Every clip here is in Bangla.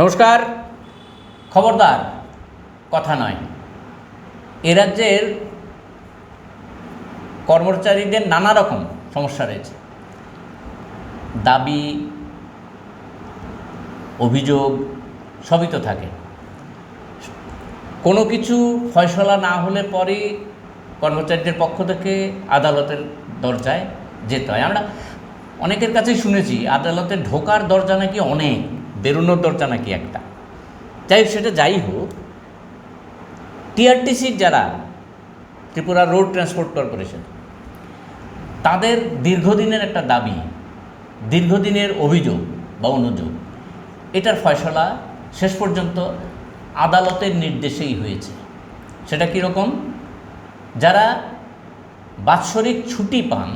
নমস্কার। খবরদার, কথা নয়। এ রাজ্যের কর্মচারীদের নানা রকম সমস্যা রয়েছে। দাবি, অভিযোগ, সবই তো থাকে। কোনো কিছু ফয়সলা না হলে পরে কর্মচারীদের পক্ষ থেকে আদালতের দরজায় যেতে হয়। আমরা অনেকের কাছেই শুনেছি, আদালতে ঢোকার দরজা নাকি অনেক। বেরোনোর দরজা নাকি একটা? যাই সেটা যাই হোক টিআরটিসির যারা ত্রিপুরা রোড ট্রান্সপোর্ট কর্পোরেশন, তাদের দীর্ঘদিনের একটা দাবি, দীর্ঘদিনের অভিযোগ বা অনুযোগ, এটার ফয়সলা শেষ পর্যন্ত আদালতের নির্দেশেই হয়েছে। সেটা কীরকম? যারা বাৎসরিক ছুটি পান,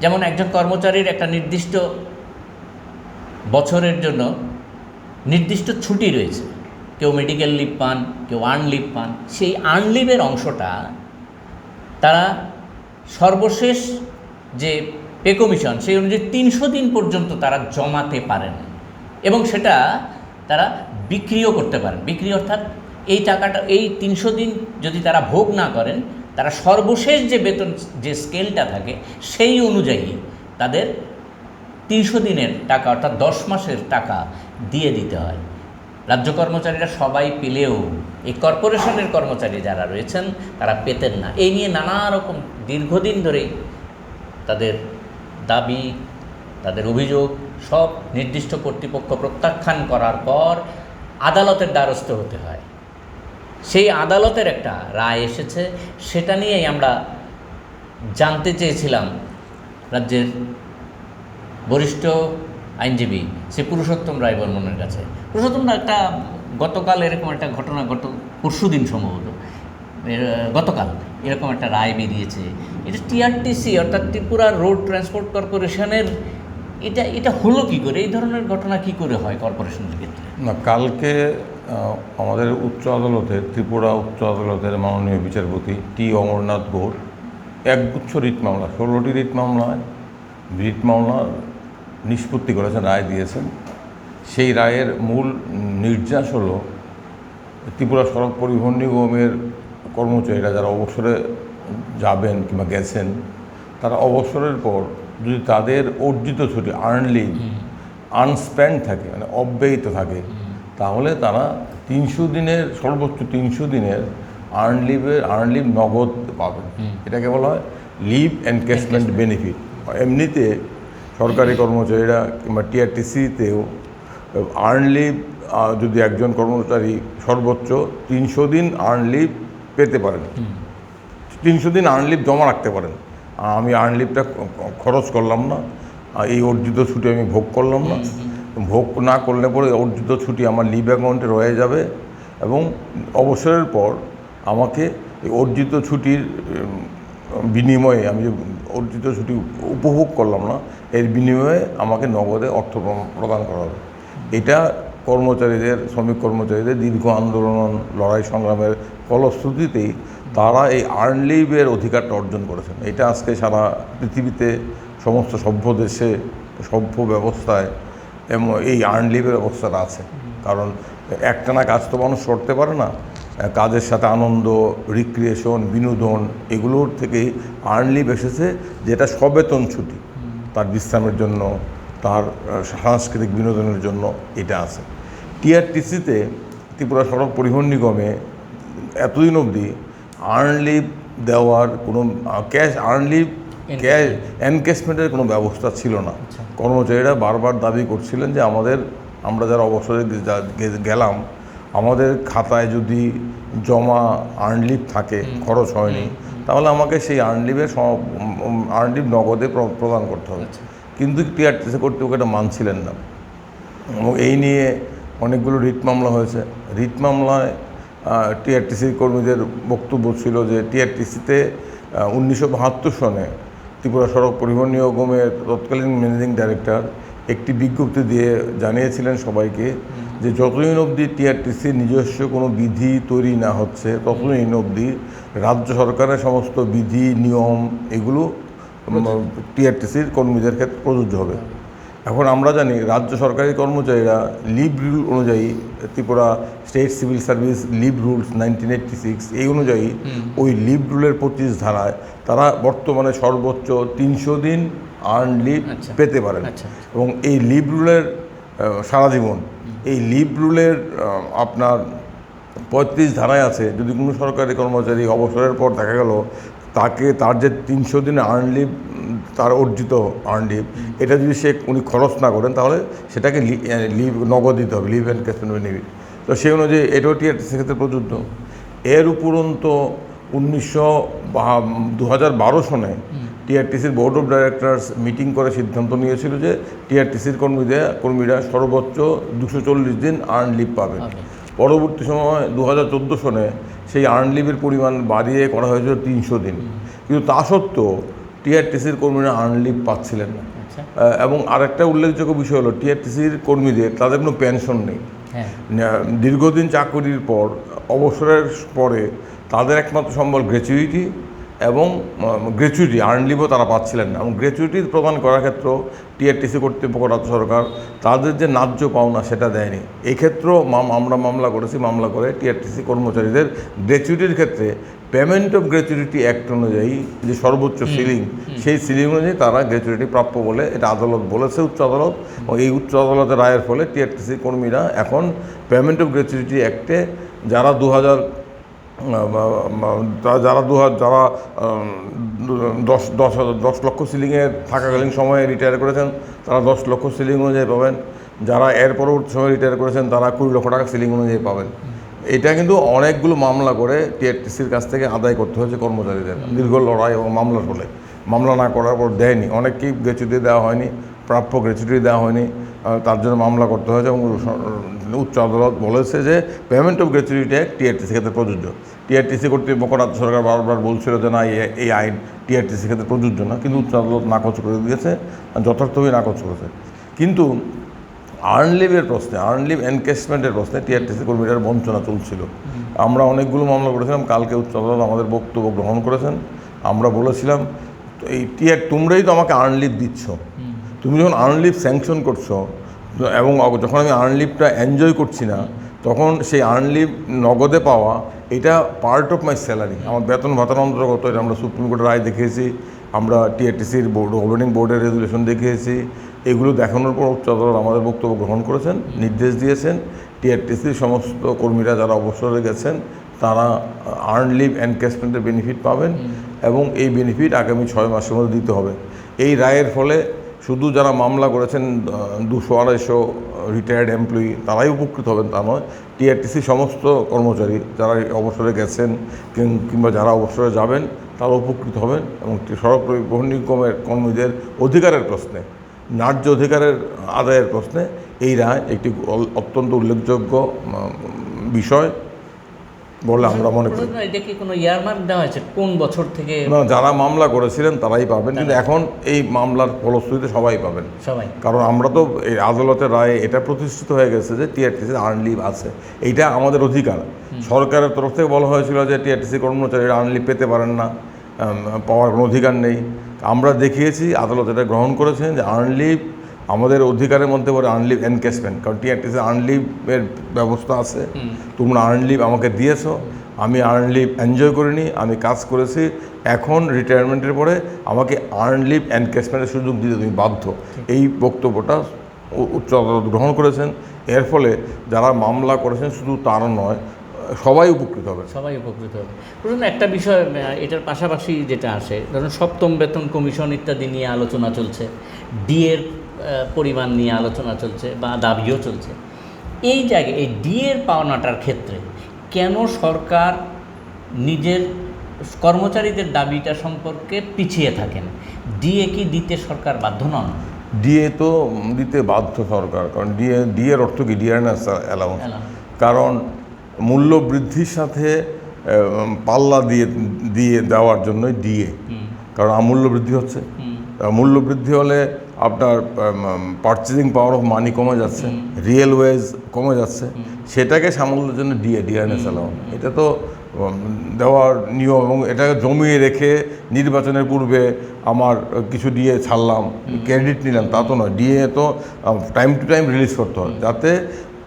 যেমন একজন কর্মচারীর একটা নির্দিষ্ট বছরের জন্য নির্দিষ্ট ছুটি রয়েছে। কেউ মেডিকেল লিভ পান, কেউ আর্ন লিভ পান। সেই আর্ন লিভের অংশটা তারা সর্বশেষ যে পে কমিশন সেই অনুযায়ী তিনশো দিন পর্যন্ত তারা জমাতে পারেন। এবং সেটা তারা বিক্রিও করতে পারেন। বিক্রি অর্থাৎ এই টাকাটা, এই তিনশো দিন যদি তারা ভোগ না করেন, তারা সর্বশেষ যে বেতন, যে স্কেলটা থাকে, সেই অনুযায়ী তাদের তিনশো দিনের টাকা, অর্থাৎ দশ মাসের টাকা দিয়ে দিতে হয়। রাজ্য কর্মচারীরা সবাই পেলেও এই কর্পোরেশনের কর্মচারী যারা রয়েছেন, তারা পেতেন না। এই নিয়ে নানা রকম দীর্ঘদিন ধরেই তাদের দাবি, তাদের অভিযোগ সব নির্দিষ্ট কর্তৃপক্ষ প্রত্যাখ্যান করার পর আদালতের দ্বারস্থ হতে হয়। সেই আদালতের একটা রায় এসেছে, সেটা নিয়েই আমরা জানতে চেয়েছিলাম রাজ্যের বরিষ্ঠ আইনজীবী, সে পুরুষোত্তম রায় বর্মনের কাছে। পুরুষোত্তম একটা গতকাল এরকম একটা ঘটনা গত পরশু দিন সম্ভবত। গতকাল এরকম একটা রায় বেরিয়েছে। এটা টিআরটিসি অর্থাৎ ত্রিপুরা রোড ট্রান্সপোর্ট কর্পোরেশনের এটা এটা হলো কি করে? এই ধরনের ঘটনা কি করে হয় কর্পোরেশনের ক্ষেত্রে? না, কালকে আমাদের উচ্চ আদালতের ত্রিপুরা উচ্চ আদালতের মাননীয় বিচারপতি টি অমরনাথ ঘোষ একগুচ্ছ রিট মামলা, ষোলোটি রিট মামলায় রিট মামলার নিষ্পত্তি করেছেন রায় দিয়েছেন। সেই রায়ের মূল নির্যাস হলো ত্রিপুরা সড়ক পরিবহন নিগমের কর্মচারীরা যারা অবসরে যাবেন কিংবা গেছেন তারা অবসরের পর যদি তাদের অর্জিত ছুটি আর্ন লিভ আনস্পেন্ড থাকে মানে অব্যয়িত থাকে তাহলে তারা তিনশো দিনের সর্বোচ্চ তিনশো দিনের আর্ন লিভের আর্ন লিভ নগদ পাবেন। এটাকে বলা হয় লিভ এনকেসমেন্ট বেনিফিট এমনিতে সরকারি কর্মচারীরা কিংবা টিআরটিসিতেও আর্ন লিভ যদি একজন কর্মচারী সর্বোচ্চ তিনশো দিন আর্ন লিভ পেতে পারেন। তিনশো দিন আর্ন লিভ জমা রাখতে পারেন। আমি আর্ন লিভটা খরচ করলাম না। এই অর্জিত ছুটি আমি ভোগ করলাম না। ভোগ না করলে পরে অর্জিত ছুটি আমার লিভ অ্যাকাউন্টে রয়ে যাবে এবং অবসরের পর আমাকে অর্জিত ছুটির বিনিময়ে আমি যে অর্জিত ছুটি উপভোগ করলাম না এর বিনিময়ে আমাকে নগদে অর্থ প্র- প্রদান করা হবে। এটা কর্মচারীদের, শ্রমিক কর্মচারীদের দীর্ঘ আন্দোলন, লড়াই সংগ্রামের ফলশ্রুতিতেই তারা এই আর্ন লিভের অধিকারটা অর্জন করেছেন। এটা আজকে সারা পৃথিবীতে সমস্ত সভ্য দেশে, সভ্য ব্যবস্থায় এবং এই আর্ন লিভের অবস্থাটা আছে। কারণ একটানা কাজ তো মানুষ করতে পারে না। কাজের সাথে আনন্দ রিক্রিয়েশন বিনোদন, এগুলোর থেকেই আর্ন লিভ এসেছে, যেটা সবেতন ছুটি। বিশ্রামের জন্য তার সাংস্কৃতিক বিনোদনের জন্য এটা আছে। টিআরটিসিতে ত্রিপুরা সড়ক পরিবহন নিগমে এতদিন অবধি আর্ন লিভ দেওয়ার কোনো ক্যাশ আর্ন লিভ ক্যাশ এনকেসমেন্টের কোনো ব্যবস্থা ছিল না। কর্মচারীরা বারবার দাবি করছিলেন যে আমাদের আমরা যারা অবসরে গেলাম আমাদের খাতায় যদি জমা আর্ন লিভ থাকে খরচ হয়নি তাহলে আমাকে সেই আর্ন লিভের আর্ন লিভ নগদে প্রদান করতে হবে। কিন্তু টিআরটিসি কর্তৃপক্ষ এটা মানছিলেন না। এবং এই নিয়ে অনেকগুলো রিট মামলা হয়েছে। রিট মামলায় টিআরটিসির কর্মীদের বক্তব্য ছিল যে টিআরটিসিতে উনিশশো বাহাত্তর সনে ত্রিপুরা সড়ক পরিবহন নিগমের তৎকালীন ম্যানেজিং ডাইরেক্টর একটি বিজ্ঞপ্তি দিয়ে জানিয়েছিলেন সবাইকে যে যতদিন অবধি টিআরটিসি নিজস্ব কোনো বিধি তৈরি না হচ্ছে ততদিন অবধি রাজ্য সরকারের সমস্ত বিধি নিয়ম এগুলো টিআরটিসির কর্মীদের ক্ষেত্রে প্রযোজ্য হবে এখন আমরা জানি রাজ্য সরকারি কর্মচারীরা লিভ রুল অনুযায়ী Tripura state civil service leave rules nineteen eighty six এই অনুযায়ী ওই লিভ রুলের পঁচিশ ধারায় তারা বর্তমানে সর্বোচ্চ তিনশো দিন আর্ন লিভ আচ্ছা। পেতে পারেন আচ্ছা। এবং এই লিভ রুলের সারা জীবন এই লিভ রুলের আপনার পঁয়ত্রিশ ধারায় আছে, যদি কোনো সরকারি কর্মচারী অবসরের পর দেখা গেল তাকে তার যে তিনশো দিনে আর্ন লিভ তার অর্জিত আর্ন লিভ এটা যদি সে উনি খরচ না করেন, তাহলে সেটাকে লিভ নগদ দিতে হবে লিভ অ্যান্ড ক্যাশন বেনিফিট তো সেই অনুযায়ী এটাও টিআরটি সেক্ষেত্রে প্রযোজ্য। এর উপরন্ত উনিশশো দু হাজার বারো সনে টিআরটিসির বোর্ড অফ ডাইরেক্টরস মিটিং করে সিদ্ধান্ত নিয়েছিল যে টিআরটিসির কর্মীদের কর্মীরা সর্বোচ্চ দুশো চল্লিশ দিন আর্ন লিভ পাবে পাবে। পরবর্তী সময় দু হাজার চোদ্দ সনে সেই আর্ন লিভের পরিমাণ বাড়িয়ে করা হয়েছিল তিনশো দিন। কিন্তু তা সত্ত্বেও টিআরটিসির কর্মীরা আর্ন লিভ পাচ্ছিলেন না। আচ্ছা। এবং আরেকটা উল্লেখযোগ্য বিষয় হলো টিআরটিসির কর্মীদের তাদের কোনো পেনশন নেই। হ্যাঁ। দীর্ঘদিন চাকরির পর অবসরের পরে তাদের একমাত্র সম্বল গ্র্যাচুইটি এবং গ্র্যাচুইটি আর্ন লিভও তারা পাচ্ছিলেন না। এবং গ্র্যাচুইটি প্রদান করার ক্ষেত্রেও টিআরটিসি কর্তৃপক্ষ রাজ্য সরকার তাদের যে ন্যায্য পাওনা সেটা দেয়নি। এই ক্ষেত্রেও মাম- আমরা মামলা করেছি মামলা করে টিআরটিসি কর্মচারীদের গ্র্যাচুইটির ক্ষেত্রে পেমেন্ট অফ গ্র্যাচুইটি অ্যাক্ট অনুযায়ী যে সর্বোচ্চ সিলিং সেই সিলিং অনুযায়ী তারা গ্র্যাচুইটি প্রাপ্য বলে এটা আদালত বলেছে উচ্চ আদালত। এবং এই উচ্চ আদালতের রায়ের ফলে টিআরটিসি কর্মীরা এখন পেমেন্ট অফ গ্র্যাচুইটি অ্যাক্টে যারা দু হাজার যারা দু হাজার যারা দশ দশ দশ লক্ষ সিলিংয়ে থাকাকালীন সময়ে রিটায়ার করেছেন, তারা দশ লক্ষ সিলিং অনুযায়ী পাবেন। যারা এর পরবর্তী সময় রিটায়ার করেছেন, তারা কুড়ি লক্ষ টাকা সিলিং অনুযায়ী পাবেন। এটা কিন্তু অনেকগুলো মামলা করে টিআরটিসির কাছ থেকে আদায় করতে হয়েছে কর্মচারীদের। দীর্ঘ লড়াই এবং মামলার ফলে। মামলা না করার পর দেয়নি। অনেককেই গ্র্যাচুইটি দেওয়া হয়নি, প্রাপ্য গ্র্যাচুইটি দেওয়া হয়নি। তার জন্য মামলা করতে হয়েছে এবং উচ্চ আদালত বলেছে যে payment of gratuity act TRTC ক্ষেত্রে প্রযোজ্য। টিআরটিসি কর্তৃপক্ষ রাজ্য সরকার বারবার বলছিল যে না এই- আইন টিআরটিসি ক্ষেত্রে প্রযোজ্য না, কিন্তু উচ্চ আদালত নাকচ করে দিয়েছে যথার্থভাবে নাকচ করেছে। কিন্তু আর্ন লিভের প্রশ্নে, আর্নলিভ এনকেসমেন্টের প্রশ্নে টিআরটিসি কর্মীদের বঞ্চনা চলছিল আমরা অনেকগুলো মামলা করেছিলাম, কালকে উচ্চ আদালত আমাদের বক্তব্য গ্রহণ করেছেন। আমরা বলেছিলাম, এই টিআর তোমরাই তো আমাকে আর্ন লিভ দিচ্ছ। তুমি যখন আর্ন লিভ স্যাংশন করছ এবং যখন আমি আর্ন লিভটা এনজয় করছি না তখন সেই আর্নলিভ নগদে পাওয়া এটা পার্ট অফ মাই স্যালারি আমার বেতন ভাতার অন্তর্গত এটা আমরা সুপ্রিম কোর্টের রায় দেখিয়েছি আমরা টিআরটিসির বোর্ড গভর্নিং বোর্ডের রেজুলেশন দেখিয়েছি এগুলো দেখানোর পর উচ্চ আদালত আমাদের বক্তব্য গ্রহণ করেছেন নির্দেশ দিয়েছেন টিআরটিসির সমস্ত কর্মীরা যারা অবসরে গেছেন তারা আর্ন লিভ এনকেসমেন্টের বেনিফিট পাবেন এবং এই বেনিফিট আগামী ছয় মাসের মধ্যে দিতে হবে। এই রায়ের ফলে শুধু যারা মামলা করেছেন দুশো, আড়াইশো রিটায়ার্ড এমপ্লয়ি তারাই উপকৃত হবেন, তা নয়। টিআরটিসি সমস্ত কর্মচারী যারা অবসরে গেছেন কিংবা যারা অবসরে যাবেন, তারা উপকৃত হবেন এবং সড়ক পরিবহন নিগমের কর্মীদের অধিকারের প্রশ্নে, ন্যায্য অধিকারের আদায়ের প্রশ্নে, এই রায় একটি অত্যন্ত উল্লেখযোগ্য বিষয়। বলে আমরা মনে করি। কোনো ইয়ারমার্ক দেওয়া হয়েছে? কোন বছর থেকে? না যারা মামলা করেছিলেন তারাই পাবেন। কিন্তু এখন এই মামলার ফলশ্রুতিতে সবাই পাবেন। সবাই। কারণ আমরা তো এই আদালতের রায়ে এটা প্রতিষ্ঠিত হয়ে গেছে যে টিআরটিসি আর্ন লিভ আছে। এইটা আমাদের অধিকার। সরকারের তরফ থেকে বলা হয়েছিল যে টিআরটিসি কর্মচারীরা আর্ন লিভ পেতে পারেন না পাওয়ার কোনো অধিকার নেই। আমরা দেখিয়েছি আদালত এটা গ্রহণ করেছেন যে আর্ন লিভ আমাদের অধিকারের মধ্যে পড়ে আর্ন লিভ এনকেসমেন্ট কারণ টিআরটিসি আর্ন লিভের ব্যবস্থা আছে। তোমরা আর্ন লিভ আমাকে দিয়েছ আমি আর্নলিভ এনজয় করিনি আমি কাজ করেছি এখন রিটায়ারমেন্টের পরে আমাকে আর্নলিভ এনকেসমেন্টের সুযোগ দিতে তুমি বাধ্য। এই বক্তব্যটা উচ্চ আদালত গ্রহণ করেছেন। এর ফলে যারা মামলা করেছেন শুধু তারা নয় সবাই উপকৃত হবে। সবাই উপকৃত হবে। প্রশ্ন একটা বিষয় এটার পাশাপাশি যেটা আসে ধরুন সপ্তম বেতন কমিশন ইত্যাদি নিয়ে আলোচনা চলছে। ডিএর পরিমাণ নিয়ে আলোচনা চলছে বা দাবিও চলছে। এই জায়গায় এই ডিএর পাওনাটার ক্ষেত্রে কেন সরকার নিজের কর্মচারীদের দাবিটা সম্পর্কে পিছিয়ে থাকেন? ডিএ কি দিতে সরকার বাধ্য নন? ডিএ তো দিতে বাধ্য সরকার কারণ ডিএ ডিএর অর্থ কি? ডিয়ারনেস অ্যালাউন্স কারণ মূল্য বৃদ্ধির সাথে পাল্লা দিয়ে দিয়ে দেওয়ার জন্যই ডিএ কারণ আমূল্য বৃদ্ধি হচ্ছে। মূল্য বৃদ্ধি হলে আপনার পারচেজিং পাওয়ার অফ মানি কমে যাচ্ছে রিয়েল ওয়েজ কমে যাচ্ছে সেটাকে সামলানোর জন্য ডিএ ডিআরএনএস অ্যালাউ এটা তো দেওয়ার নিয়ম এবং এটাকে জমিয়ে রেখে নির্বাচনের পূর্বে আমার কিছু ডিএ ছাড়লাম ক্রেডিট নিলাম তা তো নয়। ডিএ তো টাইম টু টাইম রিলিজ করতে হয়। যাতে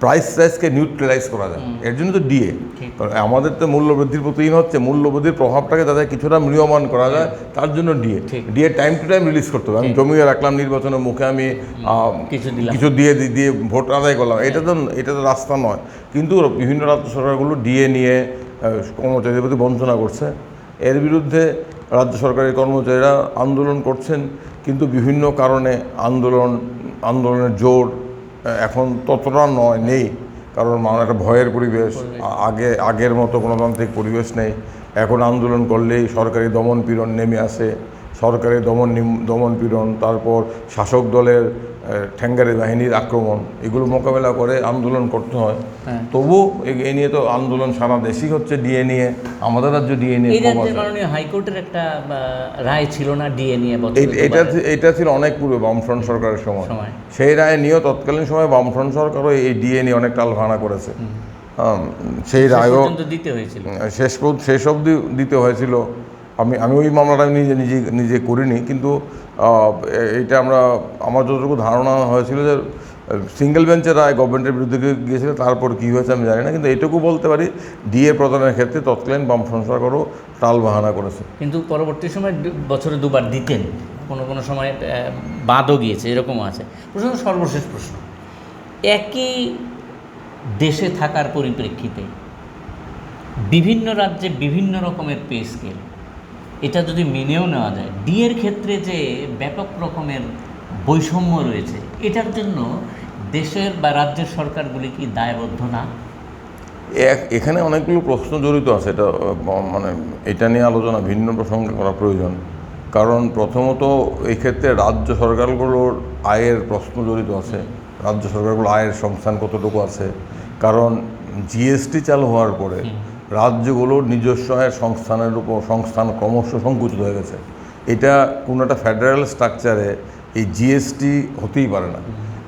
প্রাইস প্রাইসকে নিউট্রালাইজ করা যায়। এর জন্য তো ডিএ কারণ আমাদের তো মূল্যবৃদ্ধির প্রতিদিন হচ্ছে মূল্যবৃদ্ধির প্রভাবটাকে তাদের কিছুটা মৃয়মান করা যায় তার জন্য DA DA time to time release করতে হবে। আমি জমিয়ে রাখলাম নির্বাচনের মুখে আমি কিছু দিয়ে দিয়ে ভোট আদায় করলাম। এটা তো এটা তো রাস্তা নয়। কিন্তু বিভিন্ন রাজ্য সরকারগুলো ডিএ নিয়ে কর্মচারীদের প্রতি বঞ্চনা করছে। এর বিরুদ্ধে রাজ্য সরকারের কর্মচারীরা আন্দোলন করছেন। কিন্তু বিভিন্ন কারণে আন্দোলন আন্দোলনের জোর এখন ততটা নয় নেই। কারণ মানে একটা ভয়ের পরিবেশ আগে আগের মতো গণতান্ত্রিক পরিবেশ নেই। এখন আন্দোলন করলেই সরকারি দমন পীড়ন নেমে আসে। সরকারি দমন দমন পীড়ন তারপর শাসক দলের ঠ্যাঙ্গারি বাহিনীর আক্রমণ এগুলো মোকাবেলা করে আন্দোলন করতে হয়। হ্যাঁ। তবু এ- নিয়ে তো আন্দোলন সারা দেশই হচ্ছে ডিএ নিয়ে আমাদের রাজ্য ডিএ নিয়ে হাইকোর্টের একটা রায় ছিল না ডিএ নিয়ে এটা এটা ছিল অনেক পূর্বে বামফ্রন্ট সরকারের সময়। সেই রায় নিয়েও তৎকালীন সময় বামফ্রন্ট সরকারও এই ডিএ নিয়ে অনেক টালভানা করেছে। সেই রায়ও দিতে হয়েছিল। শেষ শেষ অবধি দিতে হয়েছিল। আমি আমি ওই মামলাটা আমি নিজে নিজে নিজে করিনি, কিন্তু এটা আমরা, আমার যতটুকু ধারণা হয়েছিল যে, সিঙ্গেল বেঞ্চের রায় গভর্নমেন্টের বিরুদ্ধে গিয়ে- গিয়েছিল, তারপর কী হয়েছে আমি জানি না, কিন্তু এইটুকু বলতে পারি, ডিএ প্রদানের ক্ষেত্রে তৎকালীন বামফ্রন্ট সরকারও টাল বাহানা করেছে। কিন্তু পরবর্তী সময় বছরে দুবার দিতেন, কোনো কোনো সময় বাদও গিয়েছে, এরকমও আছে। প্রশ্ন, সর্বশেষ প্রশ্ন, একই দেশে থাকার পরিপ্রেক্ষিতে বিভিন্ন রাজ্যে বিভিন্ন রকমের পে স্কেল এটা যদি মেনেও নেওয়া যায় ডিএর ক্ষেত্রে যে ব্যাপক রকমের বৈষম্য রয়েছে এটার জন্য দেশের বা রাজ্যের সরকারগুলি কি দায়বদ্ধ না? এখানে অনেকগুলো প্রশ্ন জড়িত আছে এটা মানে এটা নিয়ে আলোচনা ভিন্ন প্রসঙ্গে করা প্রয়োজন। কারণ প্রথমত এই ক্ষেত্রে রাজ্য সরকারগুলোর আয়ের প্রশ্ন জড়িত আছে রাজ্য সরকারগুলো আয়ের সংস্থান কতটুকু আছে। কারণ জিএসটি চালু হওয়ার পরে রাজ্যগুলোর নিজস্ব সংস্থানের উপর সংস্থান ক্রমশ সংকুচিত হয়ে গেছে। এটা কোনো একটা ফেডারেল স্ট্রাকচারে এই জিএসটি হতেই পারে না।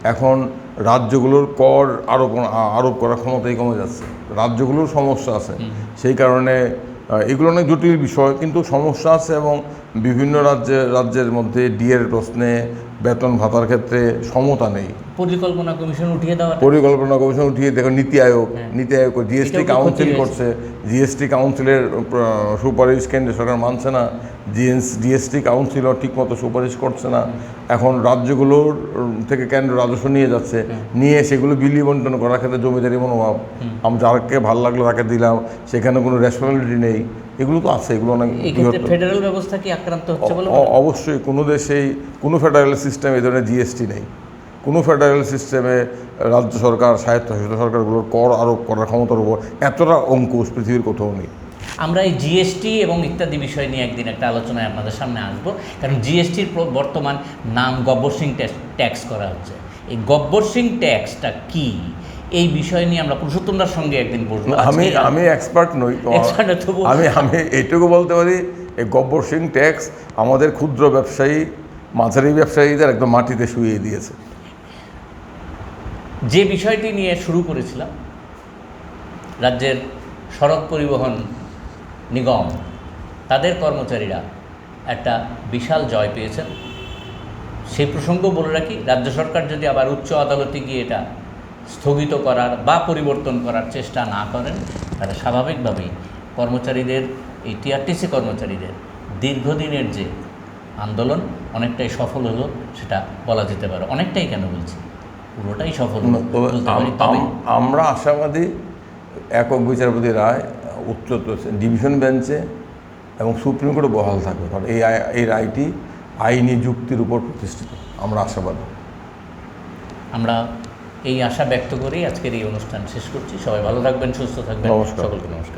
এখন রাজ্যগুলোর কর আরোপ আরোপ করার ক্ষমতাই কমে যাচ্ছে। রাজ্যগুলোর সমস্যা আছে। সেই কারণে এগুলো অনেক জটিল বিষয় কিন্তু সমস্যা আছে এবং বিভিন্ন রাজ্যে রাজ্যের মধ্যে ডিএর প্রশ্নে বেতন ভাতার ক্ষেত্রে সমতা নেই। পরিকল্পনা কমিশন উঠিয়ে দেওয়া পরিকল্পনা কমিশন উঠিয়ে দেখো নীতি আয়োগ নীতি আয়োগ জিএসটি কাউন্সিল করছে। জিএসটি কাউন্সিলের সুপারিশ কেন্দ্র সরকার মানছে না। জিএস জিএসটি কাউন্সিলও ঠিকমতো সুপারিশ করছে না। এখন রাজ্যগুলোর থেকে কেন্দ্র রাজস্ব নিয়ে যাচ্ছে। নিয়ে সেগুলো বিলি বন্টন করার ক্ষেত্রে জমিদারি মনোভাব। আমি যাকে ভালো লাগল তাকে দিলাম। সেখানে কোনো রেসপন্সিবিলিটি নেই। এগুলো তো আছে এগুলো অনেক। ফেডারেল ব্যবস্থা কি আক্রান্ত হচ্ছে অবশ্যই কোনো দেশেই কোনো ফেডারেল সিস্টেম এই ধরনের জিএসটি নেই। কোনো ফেডারেল সিস্টেমে রাজ্য সরকার স্বায়ত্তশাসিত সরকারগুলোর কর আরোপ করার ক্ষমতার উপর এতটা অঙ্কুশ পৃথিবীর কোথাও নেই। আমরা এই জিএসটি এবং ইত্যাদি বিষয় নিয়ে একদিন একটা আলোচনায় আপনাদের সামনে আসব। কারণ জিএসটির বর্তমান নাম গব্বর সিং ট্যাক্স করা হচ্ছে। এই গব্বর সিং ট্যাক্সটা কি? এই বিষয় নিয়ে আমরা পুরুষোত্তমদার সঙ্গে একদিন বসবো। আমি আমি এক্সপার্ট নই। আমি আমি এইটুকু বলতে পারি এই গব্বর সিং ট্যাক্স আমাদের ক্ষুদ্র ব্যবসায়ী মাঝারি ব্যবসায়ীদের একদম মাটিতে শুইয়ে দিয়েছে। যে বিষয়টি নিয়ে শুরু করেছিলাম, রাজ্যের সড়ক পরিবহন নিগম, তাদের কর্মচারীরা একটা বিশাল জয় পেয়েছেন। সেই প্রসঙ্গ বলে রাখি, রাজ্য সরকার যদি আবার উচ্চ আদালতে গিয়ে এটা স্থগিত করার বা পরিবর্তন করার চেষ্টা না করেন, তাহলে স্বাভাবিকভাবেই কর্মচারীদের, এই টিআরটিসি কর্মচারীদের দীর্ঘদিনের যে আন্দোলন, অনেকটাই সফল হলো, সেটা বলা যেতে পারে। অনেকটাই কেন বলছি? পুরোটাই সফল আমরা আশাবাদী একক বিচারপতি রায় উচ্চ ডিভিশন বেঞ্চে এবং সুপ্রিম কোর্টে বহাল থাকবে কারণ এই এই রায়টি আইনি যুক্তির উপর প্রতিষ্ঠিত। আমরা আশাবাদী। আমরা এই আশা ব্যক্ত করেই আজকের এই অনুষ্ঠান শেষ করছি। সবাই ভালো থাকবেন সুস্থ থাকবেন। নমস্কার। সকলকে নমস্কার।